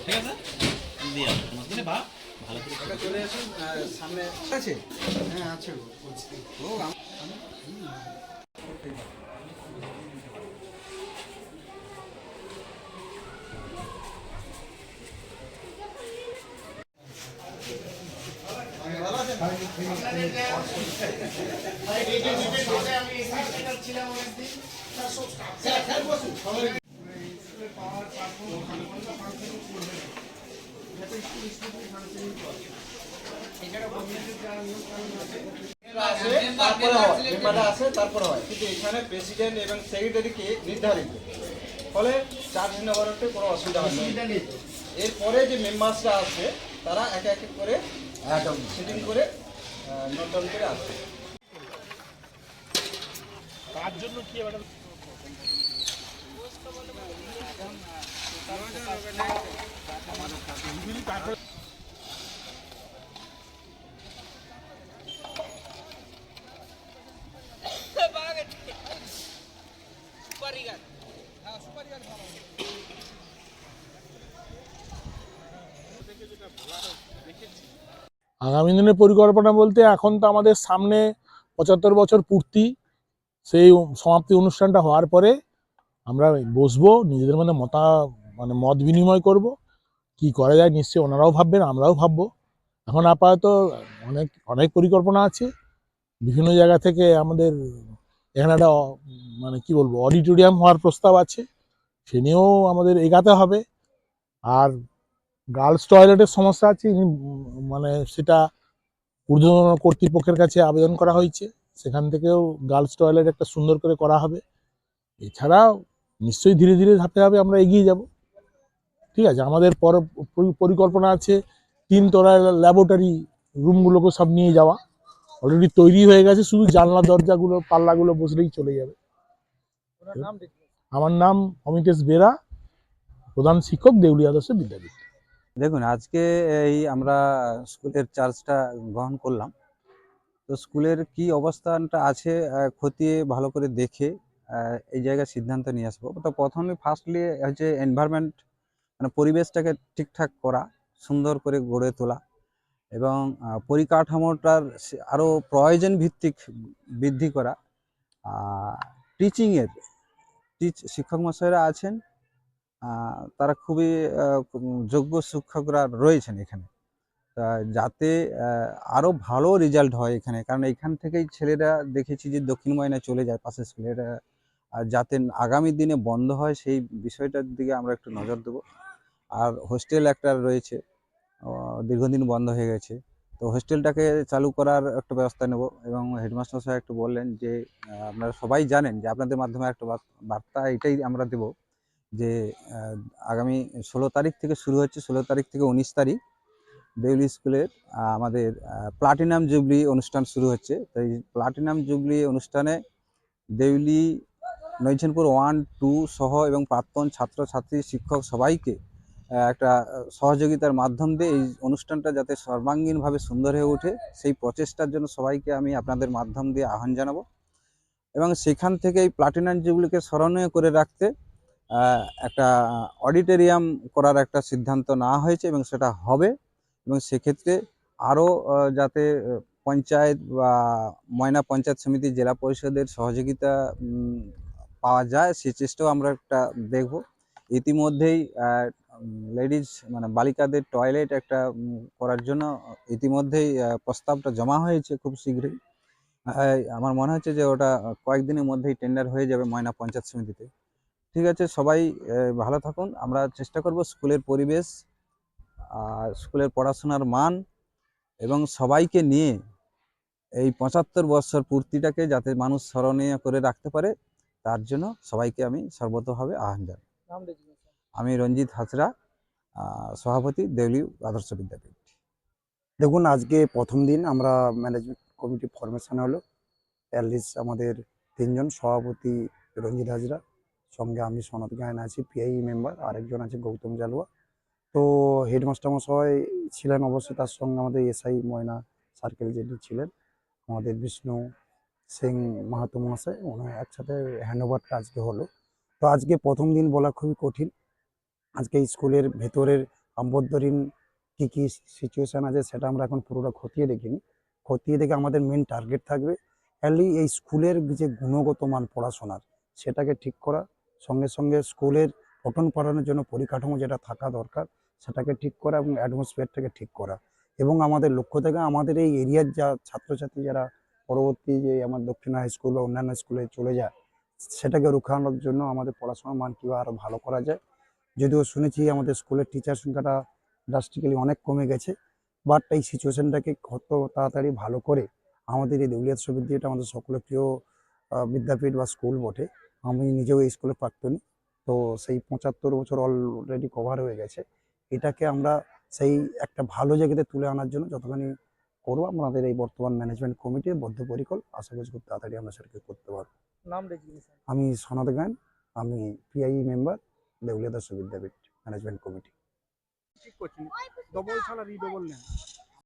ঠিক আছে দিয়ে তোমার দিনে বা ভালো করে চলে আসুন সামনে আছে হ্যাঁ আছে। ও এখানে প্রেসিডেন্ট এবং সেক্রেটারিকে নির্ধারিত ফলে চার্জ নেওয়ারতে কোনো অসুবিধা হয় এরপরে যে মেম্বার্সরা আসে তারা এক এক করে সিটিং করে নোট করে আগামী দিনের পরিকল্পনা বলতে এখন তো আমাদের সামনে পঁচাত্তর বছর পূর্তি, সেই সমাপ্তি অনুষ্ঠানটা হওয়ার পরে আমরা বসবো, নিজেদের মধ্যে মতা মানে মত বিনিময় করব। কি করা যায় নিশ্চয়ই ওনারাও ভাববেন, আমরাও ভাববো। এখন আপাতত অনেক অনেক পরিকল্পনা আছে। বিভিন্ন জায়গা থেকে আমাদের এখানে একটা মানে কি বলব, অডিটোরিয়াম হওয়ার প্রস্তাব আছে। সে নিয়েও আমাদের এগাতে হবে। আর গার্লস টয়লেটের সমস্যা আছে মানে সেটা ঊর্ধ্বতন কর্তৃপক্ষের কাছে আবেদন করা হয়েছে। সেখান থেকেও গার্লস টয়লেট একটা সুন্দর করে করা হবে। এছাড়া নিশ্চয়ই ধীরে ধীরে ধাপে ধাপে আমরা এগিয়ে যাব। ঠিক আছে? আমাদের পর পরি- পরিকল্পনা আছে তিন তলায় ল্যাবরেটরি রুমগুলোকে সব নিয়ে যাওয়া। অলরেডি তৈরি হয়ে গেছে শুধু জানলা দরজাগুলো পাল্লাগুলো বসলেই চলে যাবে। আমার নাম অমিতেশ বেরা প্রধান শিক্ষক দেউলি আদর্শ বিদ্যাপীঠ। দেখুন আজকে এই আমরা স্কুলের চার্জটা গ্রহণ করলাম। তো স্কুলের কি অবস্থানটা আছে খতিয়ে ভালো করে দেখে এই জায়গায় সিদ্ধান্ত নিয়ে আসব। তো প্রথমে ফার্স্টলি হচ্ছে এনভায়রনমেন্ট মানে পরিবেশটাকে ঠিকঠাক করা, সুন্দর করে গড়ে তোলা এবং পরিকাঠামোটার আরও আরও প্রয়োজন ভিত্তিক বৃদ্ধি করা। টিচিংয়ের টিচ শিক্ষক মশাইরা আছেন তারা খুবই যোগ্য শিক্ষকরা রয়েছেন এখানে। যাতে আরও ভালো রেজাল্ট হয় এখানে। কারণ এখান থেকেই ছেলেরা দেখেছি যে দক্ষিণ ময়না চলে যায় পাশের স্কুলের যাতে আগামী দিনে বন্ধ হয় সেই বিষয়টার দিকে আমরা একটু নজর দেবো। আর হোস্টেল একটা রয়েছে দীর্ঘদিন বন্ধ হয়ে গেছে। তো হোস্টেলটাকে চালু করার একটা ব্যবস্থা নেব এবং হেডমাস্টার সাহেব একটু বললেন যে আপনারা সবাই জানেন যে আপনাদের মাধ্যমে একটা বার্তা এটাই আমরা দেব যে আগামী ষোলো তারিখ থেকে শুরু হচ্ছে, ষোলো তারিখ থেকে উনিশ তারিখ দেউলি স্কুলের আমাদের প্লাটিনাম জুবলি অনুষ্ঠান শুরু হচ্ছে। তো এই প্লাটিনাম জুবলি অনুষ্ঠানে দেউলি নৈছেনপুর ওয়ান, টু সহ এবং প্রাক্তন ছাত্রছাত্রী, শিক্ষক সবাইকে একটা সহযোগিতার মাধ্যম দিয়ে এই অনুষ্ঠানটা যাতে সর্বাঙ্গীনভাবে সুন্দর হয়ে ওঠে, সেই প্রচেষ্টার জন্য সবাইকে আমি আপনাদের মাধ্যম দিয়ে আহ্বান জানাব। এবং সেখান থেকে এই প্লাটিনাম জুবলিকে স্মরণীয় করে রাখতে একটা অডিটোরিয়াম করার একটা সিদ্ধান্ত নেওয়া হয়েছে এবং সেটা হবে। এবং সেক্ষেত্রে আরও যাতে পঞ্চায়েত বা ময়না পঞ্চায়েত সমিতি, জেলা পরিষদের সহযোগিতা পাওয়া যায়, সেই চেষ্টাও আমরা একটা দেখব। ইতিমধ্যেই লেডিজ মানে বালিকাদের টয়লেট একটা করার জন্য ইতিমধ্যেই প্রস্তাবটা জমা হয়েছে খুব শীঘ্রই। আমার মনে হচ্ছে যে ওটা কয়েকদিনের মধ্যেই টেন্ডার হয়ে যাবে ময়না পঞ্চায়েত সমিতিতে। ঠিক আছে, সবাই ভালো থাকুন। আমরা চেষ্টা করব স্কুলের পরিবেশ, আর স্কুলের পড়াশোনার মান, এবং সবাইকে নিয়ে এই পঁচাত্তর বছর পূর্তিটাকে যাতে মানুষ স্মরণীয় করে রাখতে পারে। তার জন্য সবাইকে আমি সর্বতভাবে আহ্বান জানাই। আমি রঞ্জিত হাসরা সভাপতি দেউলি আদর্শ বিদ্যাপীঠ। দেখুন আজকে প্রথম দিন আমরা ম্যানেজমেন্ট কমিটি ফরমেশন হলো। অ্যাটলিস্ট আমাদের তিনজন সভাপতি রঞ্জিত হাজরা সঙ্গে আমি সনদ গায়ন আছি পিআই মেম্বার আরেকজন আছে গৌতম জালুয়া। তো হেডমাস্টার মশাই ছিলেন অবশ্যই তার সঙ্গে আমাদের এসআই ময়না সার্কেল যেটি ছিলেন আমাদের বিষ্ণু সিং মাহাতো মহাশয়, ওনার একসাথে হ্যান্ড ওভারটা আজকে হলো। তো আজকে প্রথম দিন বলা খুবই কঠিন। আজকে স্কুলের ভেতরের আভ্যন্তরীণ কী কী সিচুয়েশান আছে সেটা আমরা এখন পুরোটা খতিয়ে দেখিনি। খতিয়ে দেখে আমাদের মেন টার্গেট থাকবে অ্যালি এই স্কুলের যে গুণগত মান পড়াশোনার, সেটাকে ঠিক করা। সঙ্গে সঙ্গে স্কুলের পঠন পাঠনের জন্য পরিকাঠামো যেটা থাকা দরকার, সেটাকে ঠিক করা এবং অ্যাটমসফিয়ারটাকে ঠিক করা। এবং আমাদের লক্ষ্য থেকে আমাদের এই এরিয়ার যা ছাত্রছাত্রী যারা পরবর্তী যে আমার দক্ষিণ হাই স্কুল বা অন্যান্য স্কুলে চলে যায়, সেটাকে রুখানোর জন্য আমাদের পড়াশোনার মান কীভাবে আরও ভালো করা যায়। যদিও শুনেছি আমাদের স্কুলের টিচার সংখ্যাটা ড্রাস্টিক্যালি অনেক কমে গেছে বাট এই সিচুয়েশনটাকে কত তাড়াতাড়ি ভালো করে আমাদের এই দেউলিয়া বিশ্ববিদ্যালয়টা আমাদের সকলের প্রিয় বিদ্যাপীঠ বা স্কুল বটে। আমি নিজেও এই স্কুলে প্রাক্তনী, তো সেই পঁচাত্তর বছর অলরেডি কভার হয়ে গেছে। এটাকে আমরা সেই একটা ভালো জায়গাতে তুলে আনার জন্য যতখানি করব। আপনাদের এই বর্তমান ম্যানেজমেন্ট কমিটির বদ্ধপরিকল আশা করছি খুব তাড়াতাড়ি আমরা সেটাকে করতে পারব। নাম আমি সনাত গান আমি পিআই মেম্বার দেউলিয়া দর্শ বিদ্যাপীঠ ম্যানেজমেন্ট কমিটি ঠিক করছি ডবল ছাড়া রিডবল নেন।